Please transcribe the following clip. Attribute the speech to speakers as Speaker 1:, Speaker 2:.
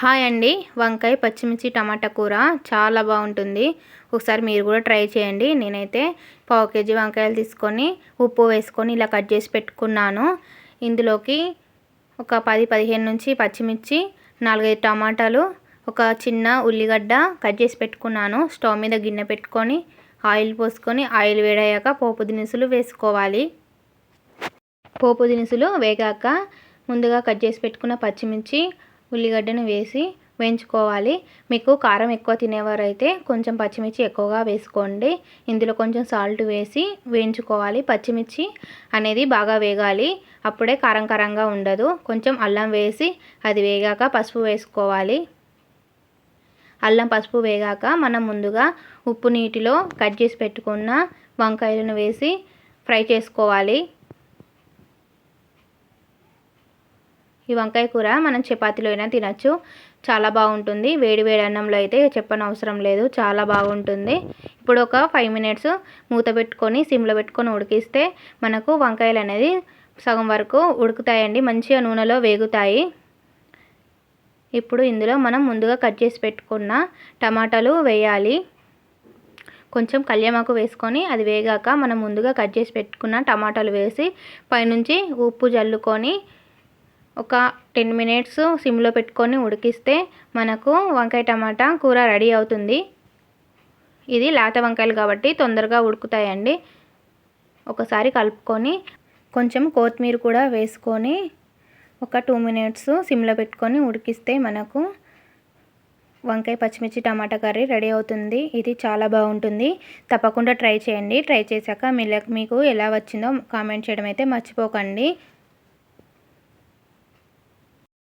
Speaker 1: Hi అండి. వంకాయ పచ్చిమిర్చి టమాటా కూర చాలా బాగుంటుంది. ఒకసారి మీరు కూడా ట్రై చేయండి. నేనైతే పావు కేజీ వంకాయలు తీసుకొని ఉప్పు వేసుకొని ఇలా కట్ చేసి పెట్టుకున్నాను. ఇందులోకి ఒక పది పదిహేను నుంచి పచ్చిమిర్చి నాలుగైదు టమాటాలు ఒక చిన్న ఉల్లిగడ్డ కట్ చేసి పెట్టుకున్నాను. స్టవ్ మీద గిన్నె పెట్టుకొని ఆయిల్ పోసుకొని ఆయిల్ వేడయ్యాక పోపు దినుసులు వేసుకోవాలి. పోపు దినుసులు వేగాక ముందుగా కట్ చేసి పెట్టుకున్న పచ్చిమిర్చి ఉల్లిగడ్డను వేసి వేయించుకోవాలి. మీకు కారం ఎక్కువ తినేవారైతే కొంచెం పచ్చిమిర్చి ఎక్కువగా వేసుకోండి. ఇందులో కొంచెం సాల్ట్ వేసి వేయించుకోవాలి. పచ్చిమిర్చి అనేది బాగా వేగాలి. అప్పుడే కారం కారంగా ఉండదు. కొంచెం అల్లం వేసి అది వేగాక పసుపు వేసుకోవాలి. అల్లం పసుపు వేగాక మనం ముందుగా ఉప్పు నీటిలో కట్ చేసి పెట్టుకున్న వంకాయలను వేసి ఫ్రై చేసుకోవాలి. ఈ వంకాయ కూర మనం చపాతీలో అయినా తినచ్చు. చాలా బాగుంటుంది. వేడి వేడి అన్నంలో అయితే చెప్పనవసరం లేదు. చాలా బాగుంటుంది. ఇప్పుడు ఒక ఫైవ్ మినిట్స్ మూత పెట్టుకొని సిమ్లో పెట్టుకొని ఉడికిస్తే మనకు వంకాయలు అనేది సగం వరకు ఉడుకుతాయండి. మంచిగా నూనెలో వేగుతాయి. ఇప్పుడు ఇందులో మనం ముందుగా కట్ చేసి పెట్టుకున్న టమాటాలు వేయాలి. కొంచెం కళ్యామాకు వేసుకొని అది వేగాక మనం ముందుగా కట్ చేసి పెట్టుకున్న టమాటాలు వేసి పైనుంచి ఉప్పు జల్లుకొని ఒక టెన్ మినిట్స్ సిమ్లో పెట్టుకొని ఉడికిస్తే మనకు వంకాయ టమాటా కూర రెడీ అవుతుంది. ఇది లేత వంకాయలు కాబట్టి తొందరగా ఉడుకుతాయండి. ఒకసారి కలుపుకొని కొంచెం కొత్తిమీర కూడా వేసుకొని ఒక టూ మినిట్స్ సిమ్లో పెట్టుకొని ఉడికిస్తే మనకు వంకాయ పచ్చిమిర్చి టమాటా కర్రీ రెడీ అవుతుంది. ఇది చాలా బాగుంటుంది. తప్పకుండా ట్రై చేయండి. ట్రై చేశాక మీకు ఎలా వచ్చిందో కామెంట్ చేయడం అయితే మర్చిపోకండి.